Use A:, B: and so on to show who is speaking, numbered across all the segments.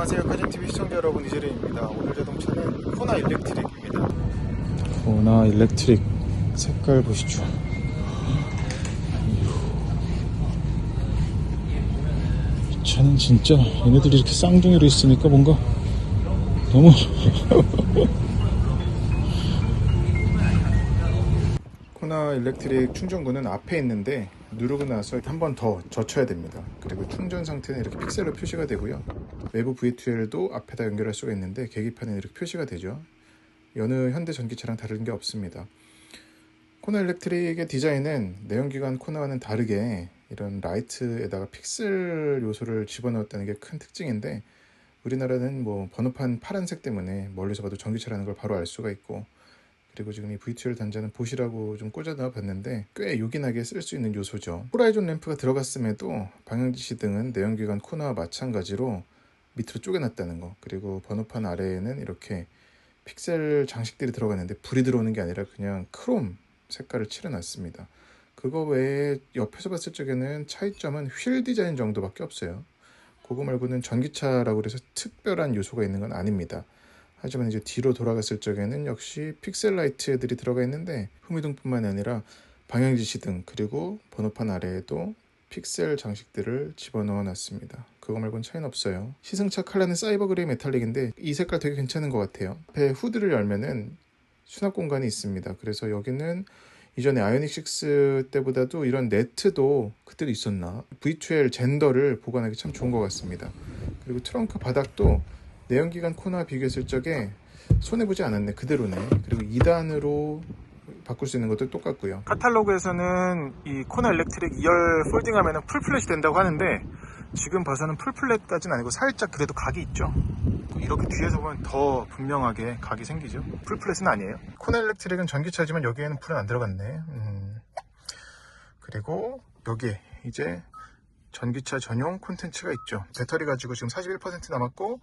A: 안녕하세요 카진TV 시청자 여러분 이재림입니다 오늘 자동차는 코나 일렉트릭입니다 코나 일렉트릭 색깔 보시죠 이 차는 진짜 얘네들이 이렇게 쌍둥이로 있으니까 뭔가 너무 코나 일렉트릭 충전구는 앞에 있는데 누르고 나서 한 번 더 젖혀야 됩니다. 그리고 충전 상태는 이렇게 픽셀로 표시가 되고요. 외부 V2L도 앞에다 연결할 수가 있는데 계기판에 이렇게 표시가 되죠. 여느 현대 전기차랑 다른 게 없습니다. 코나 일렉트릭의 디자인은 내연기관 코나와는 다르게 이런 라이트에다가 픽셀 요소를 집어넣었다는 게 큰 특징인데 우리나라는 뭐 번호판 파란색 때문에 멀리서 봐도 전기차라는 걸 바로 알 수가 있고 그리고 지금 이 V2L 단자는 보시라고 좀 꽂아 넣어 봤는데 꽤 요긴하게 쓸 수 있는 요소죠. 호라이존 램프가 들어갔음에도 방향지시 등은 내연기관 코너와 마찬가지로 밑으로 쪼개놨다는 거 그리고 번호판 아래에는 이렇게 픽셀 장식들이 들어갔는데 불이 들어오는 게 아니라 그냥 크롬 색깔을 칠해놨습니다. 그거 외에 옆에서 봤을 적에는 차이점은 휠 디자인 정도밖에 없어요. 그거 말고는 전기차라고 해서 특별한 요소가 있는 건 아닙니다. 하지만 이제 뒤로 돌아갔을 적에는 역시 픽셀 라이트들이 들어가 있는데 후미등뿐만 아니라 방향지시 등 그리고 번호판 아래에도 픽셀 장식들을 집어넣어 놨습니다. 그거 말고는 차이는 없어요. 시승차 컬러는 사이버 그레이 메탈릭인데 이 색깔 되게 괜찮은 것 같아요. 앞에 후드를 열면은 수납 공간이 있습니다. 그래서 여기는 이전에 아이오닉 6 때보다도 이런 네트도 그때도 있었나 V2L 젠더를 보관하기 참 좋은 것 같습니다. 그리고 트렁크 바닥도 내연기관 코너와 비교했을 적에 손해보지 않았네 그대로네 그리고 2단으로 바꿀 수 있는 것도 똑같고요 카탈로그에서는 이 코너 일렉트릭 2열 폴딩하면 풀 플랫이 된다고 하는데 지금 봐서는 풀플랫까지는 아니고 살짝 그래도 각이 있죠. 이렇게 뒤에서 보면 더 분명하게 각이 생기죠. 풀플랫은 아니에요. 코너 일렉트릭은 전기차지만 여기에는 풀은 안 들어갔네. 음. 그리고 여기에 이제 전기차 전용 콘텐츠가 있죠. 배터리 가지고 지금 41% 남았고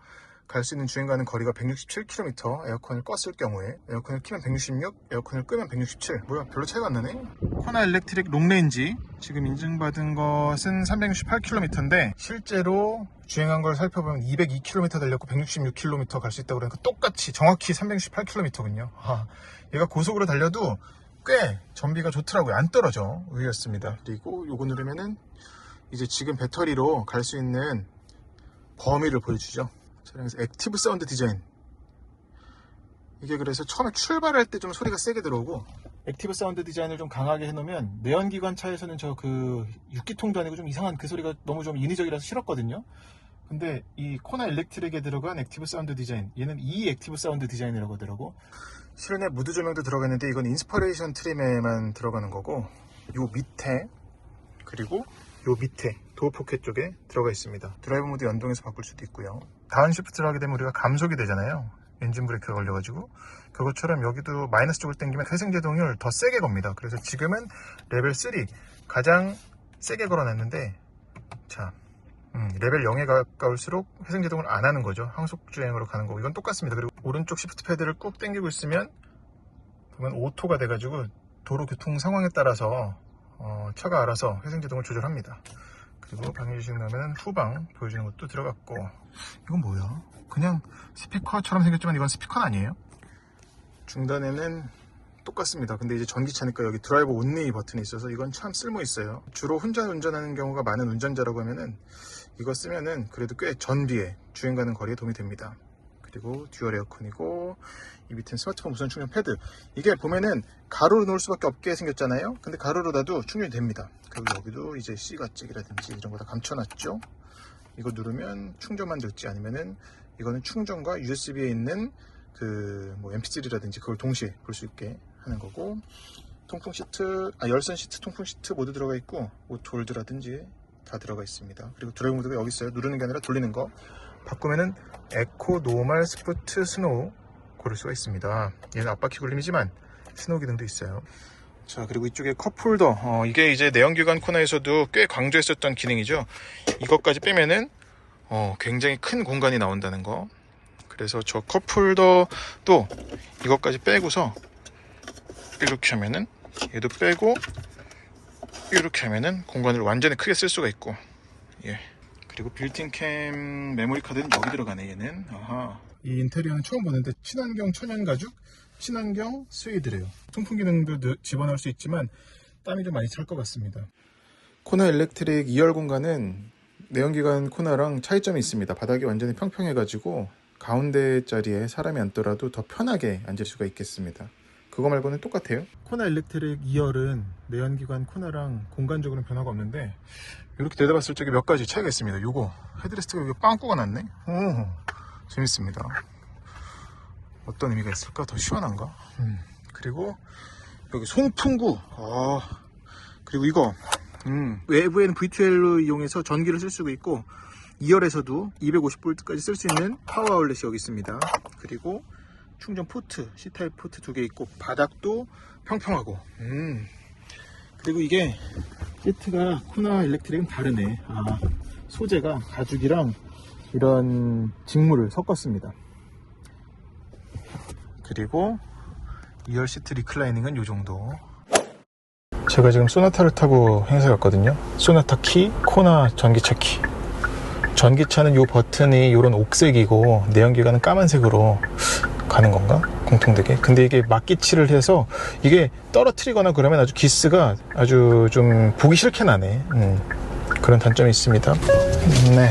A: 갈 수 있는 주행 가는 거리가 167km 에어컨을 껐을 경우에 에어컨을 키면 166 에어컨을 끄면 167 뭐야 별로 차이가 안 나네? 코나 일렉트릭 롱레인지 지금 인증받은 것은 368km인데 실제로 주행한 걸 살펴보면 202km 달렸고 166km 갈 수 있다고 그러니까 똑같이 정확히 368km거든요. 아, 얘가 고속으로 달려도 꽤 전비가 좋더라고요. 안 떨어져 의외였습니다. 그리고 요거 누르면은 이제 지금 배터리로 갈 수 있는 범위를 보여주죠 차량에서 액티브 사운드 디자인 이게 그래서 처음에 출발할 때 좀 소리가 세게 들어오고 액티브 사운드 디자인을 좀 강하게 해놓으면 내연기관 차에서는 저 그 6기통도 아니고 좀 이상한 그 소리가 너무 좀 인위적이라서 싫었거든요 근데 이 코나 일렉트릭에 들어간 액티브 사운드 디자인 얘는 이 액티브 사운드 디자인이라고 하더라고 실내 무드 조명도 들어가는데 이건 인스퍼레이션 트림에만 들어가는 거고 요 밑에 그리고 요 밑에 도어 포켓 쪽에 들어가 있습니다. 드라이브 모드 연동해서 바꿀 수도 있고요. 다운 시프트를 하게 되면 우리가 감속이 되잖아요. 엔진 브레이크가 걸려가지고 그것처럼 여기도 마이너스 쪽을 당기면 회생 제동을 더 세게 겁니다. 그래서 지금은 레벨 3 가장 세게 걸어놨는데 자 음, 레벨 0에 가까울수록 회생 제동을 안 하는 거죠. 항속 주행으로 가는 거고 이건 똑같습니다. 그리고 오른쪽 시프트 패드를 꾹 당기고 있으면 보면 오토가 돼가지고 도로 교통 상황에 따라서 어, 차가 알아서 회생제동을 조절합니다. 그리고 방해주식 나면 후방 보여주는 것도 들어갔고 이건 뭐야? 그냥 스피커처럼 생겼지만 이건 스피커는 아니에요. 중단에는 똑같습니다. 근데 이제 전기차니까 여기 드라이버 온리 버튼이 있어서 이건 참 쓸모 있어요. 주로 혼자 운전하는 경우가 많은 운전자라고 하면은 이거 쓰면은 그래도 꽤 전비에 주행 가는 거리에 도움이 됩니다. 그리고 듀얼 에어컨이고 이 밑엔 스마트폰 무선 충전 패드. 이게 보면은 가로로 놓을 수밖에 없게 생겼잖아요. 근데 가로로 놔도 충전이 됩니다. 그리고 여기도 이제 C가찍이라든지 이런 거 다 감춰놨죠. 이거 누르면 충전만 될지 아니면은 이거는 충전과 USB에 있는 그 뭐 MP3라든지 그걸 동시에 볼 수 있게 하는 거고. 통풍 시트 아 열선 시트 통풍 시트 모두 들어가 있고 오토 홀드라든지 다 들어가 있습니다. 그리고 드라이브 모드가 여기 있어요. 누르는 게 아니라 돌리는 거 바꾸면은 에코, 노멀, 스포츠, 스노우 고를 수가 있습니다. 얘는 앞바퀴 굴림이지만 스노우 기능도 있어요. 자 그리고 이쪽에 컵홀더 어, 이게 이제 내연기관 코너에서도 꽤 강조했었던 기능이죠. 이것까지 빼면은 어, 굉장히 큰 공간이 나온다는 거. 그래서 저 컵홀더도 이것까지 빼고서 이렇게 하면은 얘도 빼고 이렇게 하면은 공간을 완전히 크게 쓸 수가 있고 예. 그리고 빌트인 캠 메모리 카드는 여기 들어가네 얘는. 아하. 이 인테리어는 처음 보는데 친환경 천연 가죽 친환경 스웨이드래요. 통풍 기능도 넣- 집어넣을 수 있지만 땀이 좀 많이 찰 것 같습니다. 코나 일렉트릭 2열 공간은 내연기관 코나랑 차이점이 있습니다. 바닥이 완전히 평평해 가지고 가운데 자리에 사람이 앉더라도 더 편하게 앉을 수가 있겠습니다. 그거 말고는 똑같아요. 코나 일렉트릭 2열은 내연기관 코나랑 공간적으로는 변화가 없는데 이렇게 내다봤을 적에 몇 가지 차이가 있습니다. 요거 헤드레스트가 여기 빵꾸가 났네. 오, 재밌습니다. 어떤 의미가 있을까? 더 시원한가? 음, 그리고 여기 송풍구. 아, 그리고 이거 음, 외부에는 V2L로 이용해서 전기를 쓸 수가 있고 2열에서도 250V까지 쓸 수 있는 파워 아울렛이 여기 있습니다. 그리고 충전 포트, C타입 포트 두 개 있고 바닥도 평평하고 음. 그리고 이게 시트가 코나 일렉트릭은 다르네. 아, 소재가 가죽이랑 이런 직물을 섞었습니다. 그리고 2열 시트 리클라이닝은 이 정도. 제가 지금 소나타를 타고 행사 갔거든요. 소나타 키, 코나 전기차 키. 전기차는 이 버튼이 이런 옥색이고 내연기관은 까만색으로 가는 건가? 공통되게. 근데 이게 막기치를 해서 이게 떨어뜨리거나 그러면 아주 기스가 아주 좀 보기 싫게 나네. 음, 그런 단점이 있습니다. 네.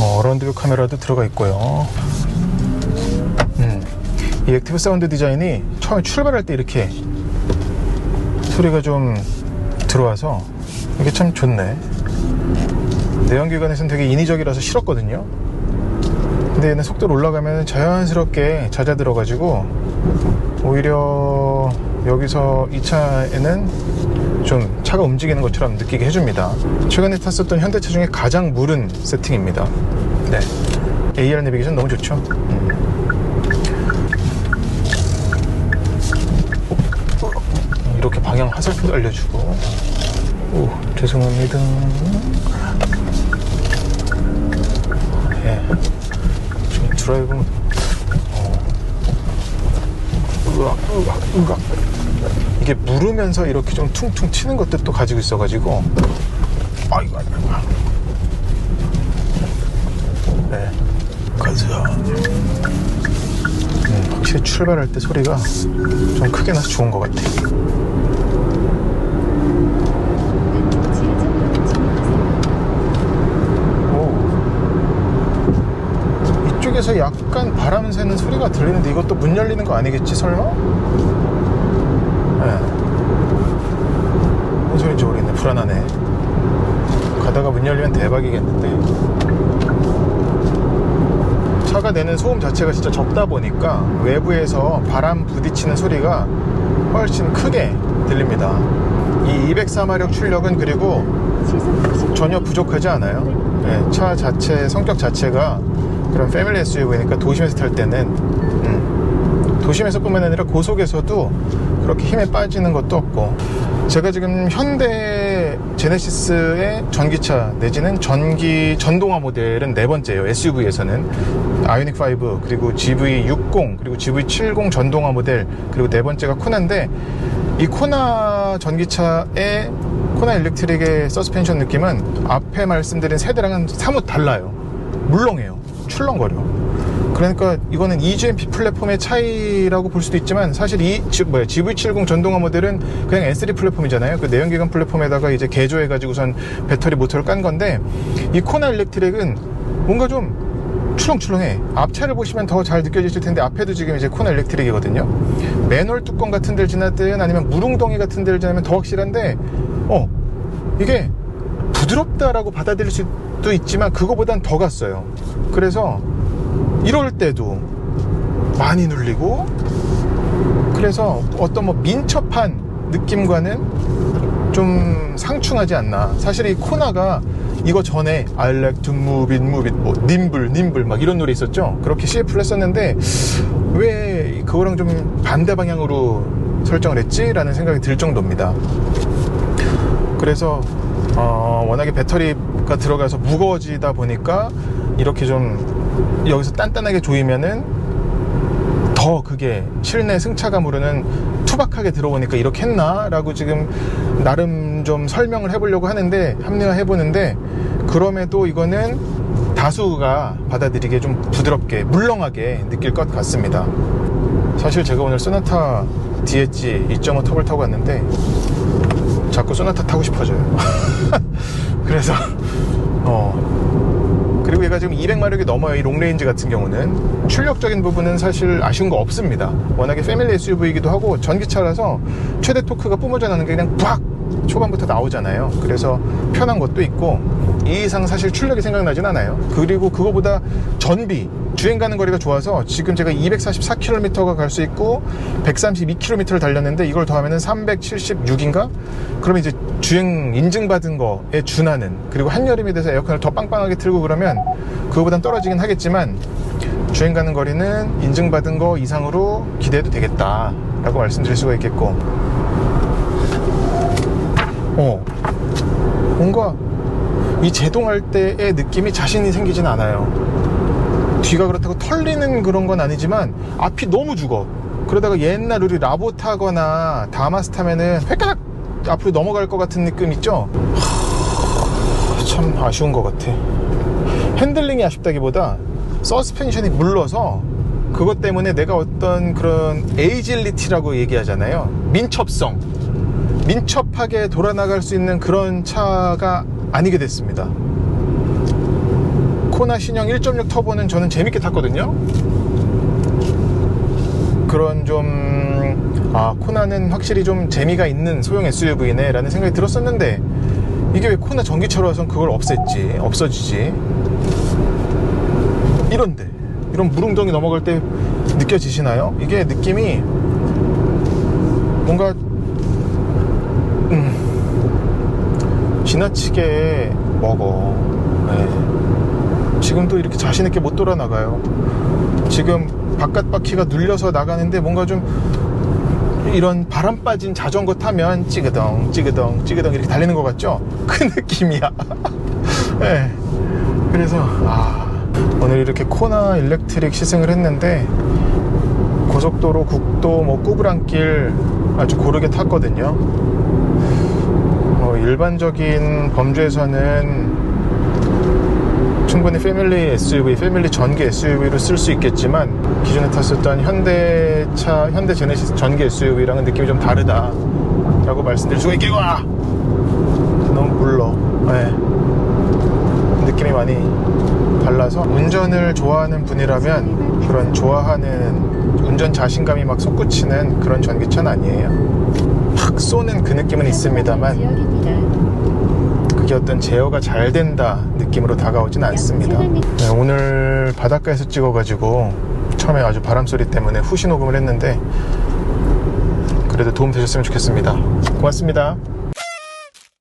A: 어, 라운드뷰 카메라도 들어가 있고요. 음, 이 액티브 사운드 디자인이 처음에 출발할 때 이렇게 소리가 좀 들어와서 이게 참 좋네. 내연기관에서는 되게 인위적이라서 싫었거든요. 근데 얘는 속도를 올라가면 자연스럽게 잦아 들어가지고 오히려 여기서 이 차에는 좀 차가 움직이는 것처럼 느끼게 해줍니다. 최근에 탔었던 현대차 중에 가장 무른 세팅입니다. 네. AR 내비게이션 너무 좋죠. 음. 이렇게 방향 화살표도 알려주고. 오, 죄송합니다. 예. 지금 드라이브 어. 으악 으악 으악 이게 물으면서 이렇게 좀 퉁퉁 것도 또 가지고 있어가지고 아이고 아이고. 네 가자 음, 확실히 출발할 때 소리가 좀 크게 나서 좋은 것 같아 오. 이쪽에서 약간 바람 새는 소리가 들리는데 이것도 문 열리는 거 아니겠지 설마? 네. 무슨 소리인지 모르겠네 불안하네 가다가 문 열리면 대박이겠는데 차가 내는 소음 자체가 진짜 적다 보니까 외부에서 바람 부딪히는 소리가 훨씬 크게 들립니다 이 204마력 출력은 그리고 전혀 부족하지 않아요. 예, 차 자체 성격 자체가 그런 패밀리 SUV니까 도심에서 탈 때는 음, 도심에서뿐만 아니라 고속에서도 그렇게 힘에 빠지는 것도 없고 제가 지금 현대 제네시스의 전기차 내지는 전기 전동화 모델은 네 번째예요. SUV에서는 아이오닉 5 그리고 GV60 그리고 GV70 전동화 모델 그리고 네 번째가 코나인데 이 코나 전기차의 코나 일렉트릭의 서스펜션 느낌은 앞에 말씀드린 세대랑은 사뭇 달라요. 물렁해요. 출렁거려. 그러니까 이거는 EGMP 플랫폼의 차이라고 볼 수도 있지만 사실 이 지- 뭐야 GV70 전동화 모델은 그냥 S3 플랫폼이잖아요. 그 내연기관 플랫폼에다가 이제 개조해가지고선 배터리 모터를 깐 건데 이 코나 일렉트릭은 뭔가 좀 출렁출렁해. 앞차를 보시면 더 잘 느껴지실 텐데 앞에도 지금 이제 코나 일렉트릭이거든요. 맨홀 뚜껑 같은 데를 지나든 아니면 무릉덩이 같은 데를 지나면 더 확실한데 어 이게 부드럽다라고 받아들일 수도 있지만 그거보단 더 갔어요. 그래서 이럴 때도 많이 눌리고 그래서 어떤 뭐 민첩한 느낌과는 좀 상충하지 않나. 사실 이 코나가 이거 전에 I like to move it, move it, 뭐 님블, 님블 막 이런 노래 있었죠. 그렇게 CF를 했었는데 왜 그거랑 좀 반대 방향으로 설정을 했지라는 생각이 들 정도입니다. 그래서 어, 워낙에 배터리가 들어가서 무거워지다 보니까 이렇게 좀 여기서 단단하게 조이면은 더 그게 실내 승차감으로는 투박하게 들어오니까 이렇게 했나 라고 지금 나름 좀 설명을 해보려고 하는데 합리화 해보는데 그럼에도 이거는 다수가 받아들이기에 좀 부드럽게 물렁하게 느낄 것 같습니다. 사실 제가 오늘 소나타 DH 2.5 톱을 타고 왔는데 자꾸 소나타 타고 싶어져요. 그래서 어. 그리고 얘가 지금 200마력이 넘어요. 이 롱레인지 같은 경우는. 출력적인 부분은 사실 아쉬운 거 없습니다. 워낙에 패밀리 SUV이기도 하고 전기차라서 최대 토크가 뿜어져 나는 게 그냥 팍 초반부터 나오잖아요. 그래서 편한 것도 있고 이 이상 사실 출력이 생각나진 않아요. 그리고 그거보다 전비 주행 가는 거리가 좋아서 지금 제가 244km가 갈 수 있고 132km를 달렸는데 이걸 더하면 376인가? 그러면 이제 주행 인증받은 거에 준하는 그리고 한여름이 돼서 에어컨을 더 빵빵하게 틀고 그러면 그거보단 떨어지긴 하겠지만 주행 가는 거리는 인증받은 거 이상으로 기대해도 되겠다 라고 말씀드릴 수가 있겠고. 어. 뭔가 이 제동할 때의 느낌이 자신이 생기진 않아요 뒤가 그렇다고 털리는 그런 건 아니지만 앞이 너무 죽어. 그러다가 옛날 우리 라보 타거나 다마스 타면은 획가닥 앞으로 넘어갈 것 같은 느낌 있죠? 하, 참 아쉬운 것 같아. 핸들링이 아쉽다기보다 서스펜션이 물러서 그것 때문에 내가 어떤 그런 에이질리티라고 얘기하잖아요. 민첩성. 민첩하게 돌아나갈 수 있는 그런 차가 아니게 됐습니다 코나 신형 1.6 터보는 저는 재밌게 탔거든요 그런 좀, 아, 코나는 확실히 좀 재미가 있는 소형 SUV네 라는 생각이 들었었는데, 이게 왜 코나 전기차로 와선 그걸 없앴지, 없어지지. 이런데, 이런 무릉덩이 넘어갈 때 느껴지시나요? 이게 느낌이 뭔가, 음, 지나치게 먹어. 네. 지금도 이렇게 자신있게 못 돌아나가요. 지금 바깥 바퀴가 눌려서 나가는데 뭔가 좀 이런 바람 빠진 자전거 타면 찌그덩 찌그덩 찌그덩 이렇게 달리는 것 같죠? 그 느낌이야. 네. 그래서 아, 오늘 이렇게 코나 일렉트릭 시승을 했는데 고속도로, 국도, 뭐 구부랑길 아주 고르게 탔거든요. 뭐 일반적인 범주에서는 충분히 패밀리 SUV, 패밀리 전기 SUV로 쓸 수 있겠지만 기존에 탔었던 현대차, 현대 제네시스 전기 SUV랑은 느낌이 좀 다르다 라고 말씀드릴 수가 있겠고 와 너무 물러. 네. 느낌이 많이 달라서 운전을 좋아하는 분이라면 그런 좋아하는 운전 자신감이 막 솟구치는 그런 전기차는 아니에요. 확 쏘는 그 느낌은 있습니다만 그게 어떤 제어가 잘 된다 느낌으로 다가오진 않습니다. 네, 오늘 바닷가에서 찍어가지고 처음에 아주 바람 소리 때문에 후시 녹음을 했는데 그래도 도움 되셨으면 좋겠습니다. 고맙습니다.